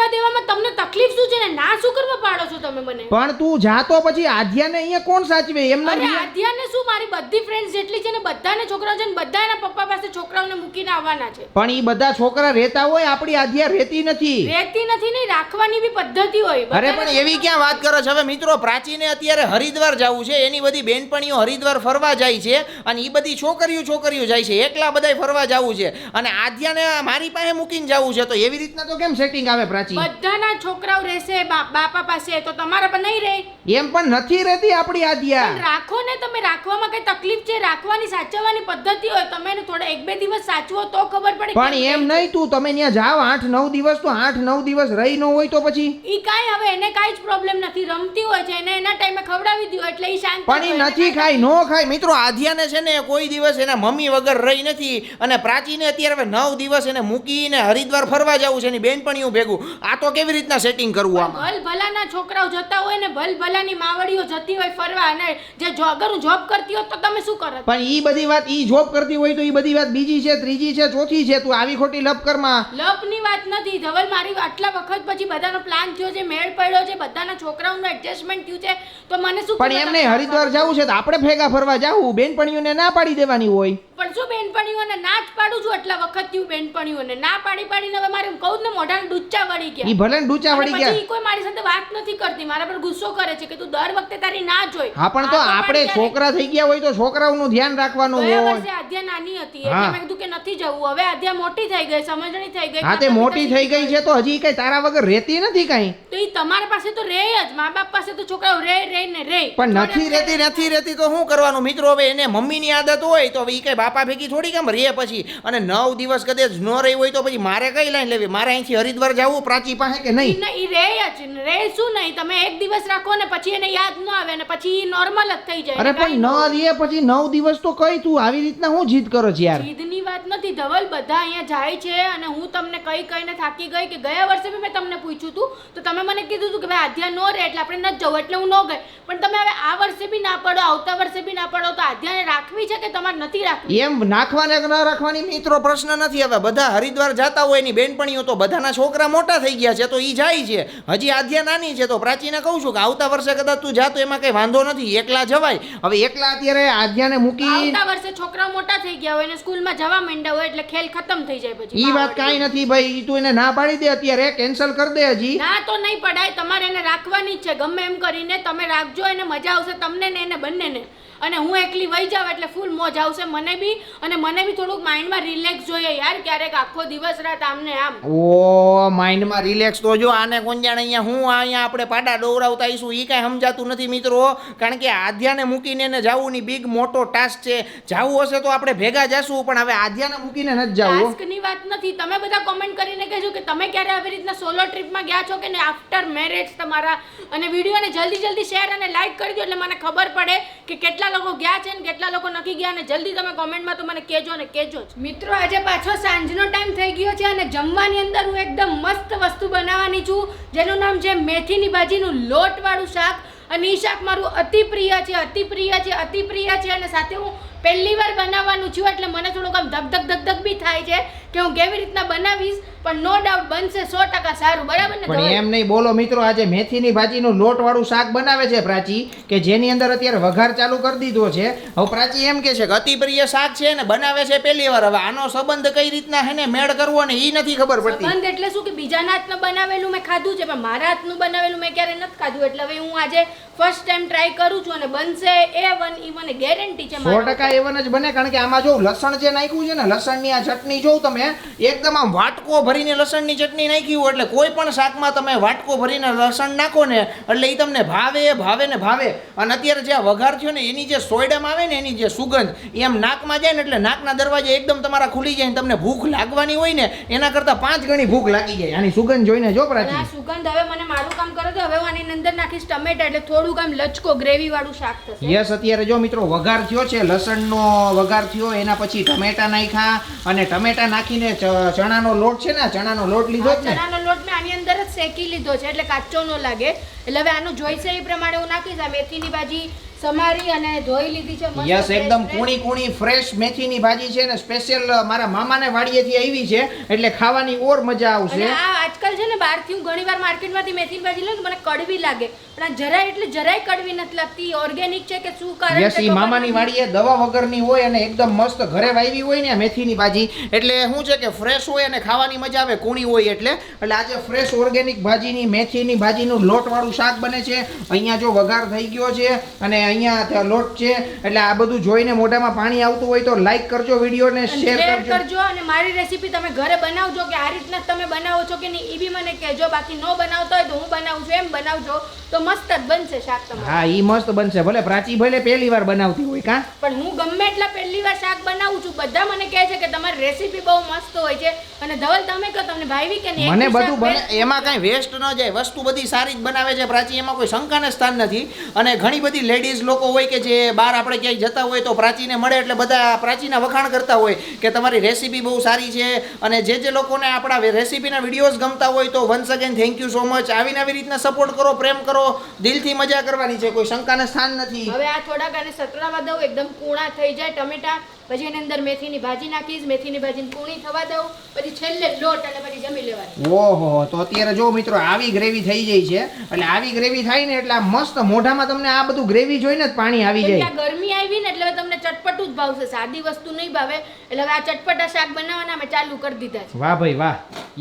લેવા દેવામાં તમને તકલીફ શું છે ને? ના શું કરવા પાડો છો તમે મને? પણ તું જાતો પછી આધ્યાને અહીંયા કોણ સાચવે? એમના અરે આધ્યાને શું? મારી બધી ફ્રેન્ડ્સ જેટલી છે ને બધાને છોકરાઓ છે ને બધા એના પપ્પા પાસે છોકરાઓને મૂકીને આવવાના છે. પણ એ બધા છોકરા રહેતા હોય આપણી આધ્યા રહેતી નથી. રહેતી નથી નહીં રાખવાની બી પદ્ધતિ હોય. અરે પણ એવી ક્યાં વાત કરો છો? હવે મિત્રો પ્રાચીને અત્યારે હરિદ્વાર જવું છે એની બધી બેનપણીઓ હરિદ્વાર ફરવા જાય છે અને એ બધી છોકરીઓ છોકરીઓ જાય છે એકલા બધાય ફરવા જવું છે અને આધ્યાને મારી પાસે મૂકીને જવું છે તો એવી રીતના તો કેમ સેટિંગ આવે પ્રાચી બધાના છોકરાઓ રહેશે બા- બાપા પાસે તો તમારા પર નહીં રહે. એમ પણ નથી રહેતી આપણી પણ આધ્યા રાખો ને તમે રાખવામાં કઈ તકલીફ છે? રાખવાની સાચવવાની પદ્ધતિ હોય તમે એને થોડા એક બે દિવસ સાચવો તો ખબર પડે પણ એમ નહીં તું તમે ત્યાં જાઓ આઠ નવ દિવસ તો આઠ નવ દિવસ રહી ન હોય તો પછી? ઈ કાંઈ હવે એને કાંઈ જ પ્રોબ્લેમ નથી. રમતી હોય છે એને એના ટાઈમે ખવડાવી દીધું એટલે ઈ શાંત પણ એ હોય. નથી ખાય નો ખાય મિત્રો આધ્યાને છે ને કોઈ દિવસ એના મમ્મી વગર રહી નથી અને પ્રાચીને અત્યારે હવે નવ દિવસ એને મૂકીને હરિદ્વાર ફરવા જવું છે એની બેનપણીઓ ભેગું. આ તો કેવી રીતના સેટિંગ કરવું આમાં? ભલ ભલાના છોકરાઓ જતા હોય ને ભલ ભલાની માવડીઓ જતી હોય ફરવા અને જે જો અગર હું જોબ કરતી હોત તો તમે શું કરત પણ ઈ બધી વાત ઈ જોબ કરતી હોય તો ઈ બધી વાત બીજી છે ત્રીજી છે ચોથી છે તું આવી ખોટી લપ કરમાં લપની વાત નથી ધવલ મારી આટલા વખત પછી બધાનો પ્લાન થયો છે મેળ પડ્યો છે બધાના છોકરાઓનું એડજસ્ટમેન્ટ થયું છે તો મને શું પણ એમને હરિદ્વાર જવું છે તો આપણે ભેગા ફરવા જાવું બેનપણીઓને ના પાડી દેવાની હોય. પણ શું બેનપણીઓને ના જ પાડું છું આટલા વખત થયું બેનપણીઓને? ના પાડી પાડીને હવે મારે કહું ને મોઢાને ડૂચા વળી. ગયા. ઈ ભલે ડૂચા પછી ગયા. ઈ કોઈ મારી સાથે વાત નથી કરતી. મારા પર ગુસ્સો કરે છે કે તું દર વખતે તારી ના જોઈ હા પણ તો આપણે છોકરા થઈ ગયા હોય તો છોકરાઓનું ધ્યાન રાખવાનું હોય. વર્ષે આદ્યા નાની હતી. એટલે મેં કીધું કે નથી જવું. હવે આદ્યા મોટી થઈ ગઈ સમજણી થઈ ગઈ હા તે મોટી થઈ ગઈ છે તો હજી કઈ તારા વગર રહેતી નથી કઈ? તો ઈ તમારા પાસે તો રહે જ. મા બાપ પાસે તો છોકરાઓ રે રે ને રે. પણ નથી. રહેતી નથી રહેતી તો શું કરવાનું? મિત્રો હવે એને મમ્મીની આદત હોય તો હવે ઈ કઈ બાપા ભેગી થોડી કેમ રહે પછી? અને નવ દિવસ કદાચ ન રહી હોય તો પછી મારે કઈ લાઈન લેવી? મારે અહીંથી હરિદ્વાર જવું પ્રાચી પાસે કે નહીં? ઈ રે જ રે શું નહીં? તમે એક દિવસ રાખો ને પછી એને યાદ ન આવે ને પછી નોર્મલ જ થઈ જાય. અરે પણ ન રે પછી નવ દિવસ તો કઈ તું? આવી રીતના હું જીદ કરો છે યાર? જીદની વાત નથી. ધવલ બધા અહીંયા જાય છે અને હું તમને કઈ કઈને થાકી ગઈ કે ગયા વર્ષે બી મેં તમને પૂછ્યું હતું તો તમે મને કીધું હતું કે ભાઈ આધ્યા નો રહે એટલે આપણે નથી જવું એટલે હું ન ગઈ. પણ તમે હવે આ વર્ષે બી ના પડો આવતા વર્ષે બી ના પડો તો આધ્યાને રાખવી છે કે તમારે નથી રાખવી? એમ નાખવાને કે ન રાખવાની મિત્રો પ્રશ્ન નથી હવે. બધા હરિદ્વાર જતા હોય એની બેનપણીઓ તો બધાના છોકરા મોટા થઈ ગયા છે તો એ જાય છે. હજી આધ્યા નાની છે તો પ્રાચીને કહું છું કે આવતા વર્ષે કદાચ તું જાતો એમાં કઈ વાંધો નથી. એકલા જવાય. હવે એકલા અત્યારે આધ્યાને મૂકી આવતા વર્ષે છોકરા મોટા થઈ ગયા હોય અને સ્કૂલમાં જવા માંડ્યા હોય એટલે ખેલ ખતમ થઈ જાય પછી. ઈ વાત કાઈ નથી ભાઈ ઈ તું એને ના પાડી દે અત્યારે કેન્સલ કરી દે હજી. ના તો નહીં પડાય તમારે એને રાખવાની જ છે ગમે એમ કરીને તમે રાખજો એને મજા આવશે તમને ને એને બંનેને. અને હું એકલી વહી જાઉં એટલે ફૂલ મોજ આવશે મને બી. અને મને બી થોડુંક માઇન્ડમાં રિલેક્સ જોઈએ યાર ક્યારેક આખો દિવસ રાત આમને આમ. ઓ માઇન્ડમાં રિલેક્સ તો જો આને ગુંજાણ જાણે અહીંયા હું આ અહીંયા આપણે પાડા ડોવરાવતા આવીશું એ કાંઈ સમજાતું નથી મિત્રો. કારણ કે આધ્યાને મૂકીને ને જવું ની બિગ મોટો ટાસ્ક છે. જાવું હશે તો આપણે ભેગા જશું પણ હવે આધ્યાને મૂકીને નથી જાવું. ટાસ્કની વાત નથી. તમે બધા કોમેન્ટ કરીને કહેજો કે તમે ક્યારે આવી રીતના સોલો ટ્રીપમાં ગયા છો કે ને આફ્ટર મેરેજ તમારા. અને વિડીયોને જલ્દી જલ્દી શેર અને લાઈક કરી દો એટલે મને ખબર પડે કે કેટલા લોકો ગયા છે ને કેટલા લોકો નથી ગયા અને જલ્દી તમે કોમેન્ટમાં તો મને કહેજો ને કહેજો જ. મિત્રો, આજે પાછો સાંજનો ટાઈમ થઈ ગયો છે અને જમવાની અંદર હું એકદમ મસ્ત વસ્તુ બનાવવાની છું, જેનું નામ છે મેથીની ભાજીનું લોટવાળું શાક. અને એ શાક મારું અતિ પ્રિય છે, અતિ પ્રિય છે, અતિ પ્રિય છે અને સાથે હું પહેલી વાર બનાવવાનું છું એટલે મને થોડુંક આમ ધક ધક ધક ધક બી થાય છે કે હું કેવી રીતના બનાવીશ પણ નો ડાઉટ બનશે સો ટકા સારું બરાબર ને પણ એમ નહીં બોલો મિત્રો આજે મેથીની ભાજીનું લોટવાળું શાક બનાવે છે પ્રાચી કે જેની અંદર અત્યારે વઘાર ચાલુ કરી દીધો છે. હવે પ્રાચી એમ કે છે કે અતિ પ્રિય શાક છે ને બનાવે છે પહેલી વાર હવે આનો સંબંધ કઈ રીતના હે ને મેળ કરવો ને એ નથી ખબર પડતી. સંબંધ એટલે શું કે બીજાના હાથનું બનાવેલું મેં ખાધું છે પણ મારા હાથનું બનાવેલું મેં ક્યારે નથી ખાધું એટલે હવે હું આજે ફર્સ્ટ ટાઈમ ટ્રાય કરું છું અને બનશે એ વન ઈ મને ગેરંટી છે સો મારી. ટકા એવન જ બને, કારણ કે આમાં જો લસણ જે નાખ્યું છે ને, લસણની આ ચટણી જોઉં તમે, એકદમ આમ વાટકો ભરીને લસણની ચટણી નાખી હોય એટલે કોઈ પણ શાકમાં તમે વાટકો ભરીને લસણ નાખો ને, એટલે એ તમને ભાવે ભાવે ને ભાવે. અને અત્યારે જે આ વઘાર થયો ને, એની જે સોયડમ આવે ને, એની જે સુગંધ એમ નાકમાં જાય ને, એટલે નાકના દરવાજે એકદમ તમારા ખુલી જાય ને, તમને ભૂખ લાગવાની હોય ને, એના કરતાં પાંચ ગણી ભૂખ લાગી જાય. આની સુગંધ જોઈને જો પ્રાચી. સુગંધ હવે મને મારું કામ કરે તો હવે હું આની અંદર નાખીશ ટમેટા એટલે થોડુંક આમ લચકો ગ્રેવી વાળું શાક થશે. યસ અત્યારે જો મિત્રો વઘાર થયો છે લસણનો વઘાર થયો એના પછી ટમેટા નાખ્યા અને ટમેટા નાખીને ચણાનો લોટ છે ને ચણાનો લોટ લીધો છે ચણાનો લોટ મેં આની અંદર જ શેકી લીધો છે એટલે કાચો ન લાગે. એટલે હવે આનું જોઈશે એ પ્રમાણે હું નાખીશ. આ મેથીની ભાજી સમારી અને ધોઈ લીધી છે યસ એકદમ. કુણી કુણી ફ્રેશ મેથીની ભાજી છે ને સ્પેશિયલ મારા મામાને વાડીએથી આવી છે એટલે ખાવાની ઓર મજા આવશે. આવશે નોર્મલ છે ને બહારથી હું ઘણીવાર માર્કેટમાંથી મેથી ભાજી લઉં મને કડવી લાગે. પણ આ જરાય એટલે જરાય કડવી નથી લાગતી. ઓર્ગેનિક છે કે શું કારણ યસ ઈ મામાની. વાડીએ દવા વગરની હોય અને એકદમ મસ્ત ઘરે વાવી હોય ને મેથીની ભાજી. એટલે શું છે કે ફ્રેશ હોય અને ખાવાની મજા આવે કૂણી હોય એટલે. એટલે આજે ફ્રેશ ઓર્ગેનિક ભાજીની મેથીની ભાજીનું લોટવાળું શાક બને છે. અહીંયા જો વઘાર થઈ ગયો છે અને અહીંયા લોટ છે. એટલે આ બધું જોઈને મોઢામાં પાણી આવતું હોય તો લાઈક કરજો વિડીયોને શેર કરજો. અને મારી રેસીપી તમે ઘરે બનાવજો કે આ રીતના તમે બનાવો છો કે નહીં બી મને કહેજો બાકી ન બનાવતો હોય તો હું બનાવું છું એમ બનાવજો. તો મસ્ત જ બનશે શાક તમારું. હા ઈ મસ્ત બનશે. ભલે પ્રાચી ભલે પહેલી વાર બનાવતી હોય કા? પણ હું ગમે એટલા પહેલી વાર શાક બનાવું છું બધા મને કહે છે કે તમારી રેસીપી બહુ મસ્ત હોય છે. અને ધવલ તમે કહો તમને ભાવી કે નહીં? મને બધું બને- એમાં કાંઈ વેસ્ટ ન જાય. વસ્તુ બધી સારી જ બનાવે છે. પ્રાચી એમાં કોઈ શંકાને સ્થાન નથી. અને ઘણી બધી લેડીઝ લોકો હોય કે જે બહાર આપણે ક્યાંય જતા હોય તો પ્રાચીને મળે એટલે બધા પ્રાચીના વખાણ કરતા હોય કે તમારી રેસીપી બહુ સારી છે. અને જે જે લોકોને આપણા રેસીપીના વિડીયોઝ ગમતા હોય તો once again thank you so much આવીને આવી રીતના સપોર્ટ કરો પ્રેમ કરો. દિલથી મજા કરવાની છે. કોઈ શંકાને સ્થાન નથી. હવે આ થોડાક અને સતરાવા દઉં એકદમ કૂણા થઈ જાય. ટમેટા પછી એની અંદર મેથીની ભાજી નાખીશ મેથીની ભાજીને પૂણી થવા દઉં પછી છેલ્લે લોટ અને પછી જમી લેવાની. ઓહો તો અત્યારે જો મિત્રો આવી ગ્રેવી થઈ જાય છે એટલે આવી ગ્રેવી થાય ને એટલે મસ્ત મોઢામાં તમને આ બધું ગ્રેવી જોઈને જ પાણી આવી જાય. ગરમી આવી ને એટલે હવે તમને ચટપટું જ ભાવશે સાદી વસ્તુ નહીં ભાવે એટલે હવે આ ચટપટા શાક બનાવવાના અમે ચાલુ કરી દીધા છે. વાહ ભાઈ વાહ.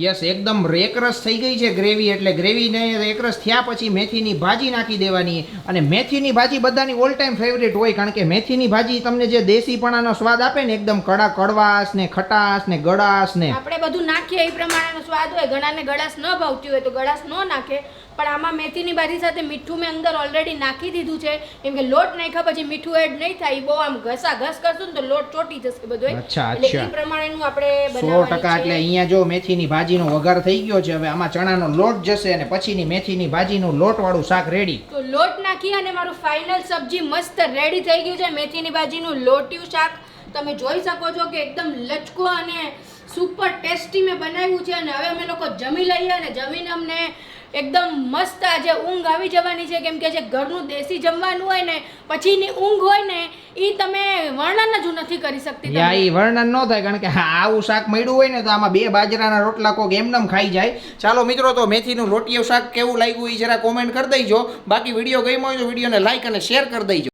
યસ એકદમ રેકરસ થઈ ગઈ છે ગ્રેવી એટલે ગ્રેવીને એકરસ થયા પછી મેથીની ભાજી નાખી દેવાની. અને મેથીની ભાજી બધાની ઓલ ટાઈમ ફેવરેટ હોય કારણ કે મેથીની ભાજી તમને જે દેશીપણાનો સ્વાદ આપે ને એકદમ કડા કડવાશ ને ખટાશ ને ગળાશ ને. આપણે બધું નાખીએ એ પ્રમાણેનો સ્વાદ હોય. ઘણાને ગળાશ ન ભાવતી હોય તો ગળાશ ન નાખે. પણ આમાં મેથીની ભાજી સાથે મીઠું મેં અંદર ઓલરેડી નાખી દીધું છે. કેમ કે લોટ નાખ્યા પછી મીઠું એડ નહીં થાય બહુ આમ ઘસા ઘસ કરશું ને તો લોટ ચોટી જશે બધો અચ્છા, અચ્છા. એ પ્રમાણેનું આપણે સો ટકા એટલે અહીંયા જો મેથીની ભાજીનો વઘાર થઈ ગયો છે હવે આમાં ચણાનો લોટ જશે અને પછીની મેથીની ભાજીનું લોટવાળું શાક રેડી તો લોટ નાખી અને મારું ફાઇનલ સબ્જી મસ્ત રેડી થઈ ગયું છે. મેથીની ભાજીનું લોટ્યું શાક તમે જોઈ શકો છો કે એકદમ લચકો અને સુપર ટેસ્ટી મેં બનાવ્યું છે અને હવે અમે લોકો જમી લઈએ અને જમીને અમને એકદમ મસ્ત આજે ઊંઘ આવી જવાની છે. કેમ કે જે ઘરનું દેશી જમવાનું હોય ને પછીની ઊંઘ હોય ને એ તમે વર્ણન જ નથી કરી શકતી યા એ વર્ણન ન થાય કારણ કે આવું શાક મળ્યું હોય ને તો આમાં બે બાજરાના રોટલા કોક એમનેમ ખાઈ જાય. ચાલો મિત્રો તો મેથીનું લોટિયું શાક કેવું લાગ્યું એ જરા કોમેન્ટ કરી દઈજો બાકી વીડિયો ગમ્યો હોય તો વિડીયોને લાઈક અને શેર કરી દઈજો